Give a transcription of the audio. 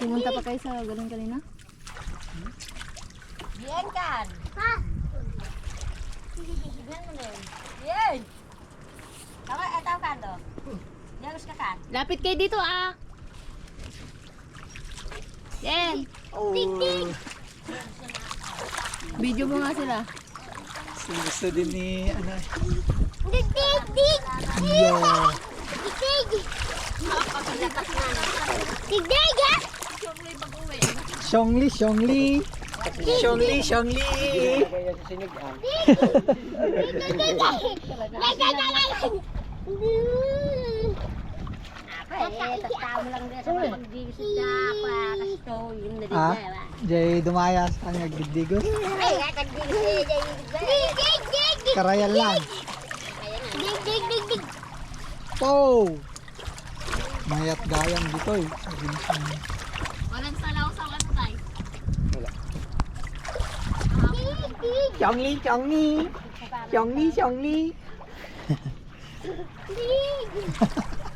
Pumunta pa kayo sa galing kanina? Bien kan? Ha? Bien mo din. Bien! Tama, eh, tama kan to? Jangan ka kan? Lapit kayo dito ah! Yen! Oh, Video mo nga sila. gusto din ni, ano, Dig, dig, dig! Yo. Xiongli, Xiongli. Xiongli, Xiongli. Ah? Jay Dumayas ang dig! Karayan lang. Oh! Mayat gayang dito eh. Walang salaw sa ano tayo. Dig, dig, Xiongli, Xiongli. Xiongli, Xiongli. dig!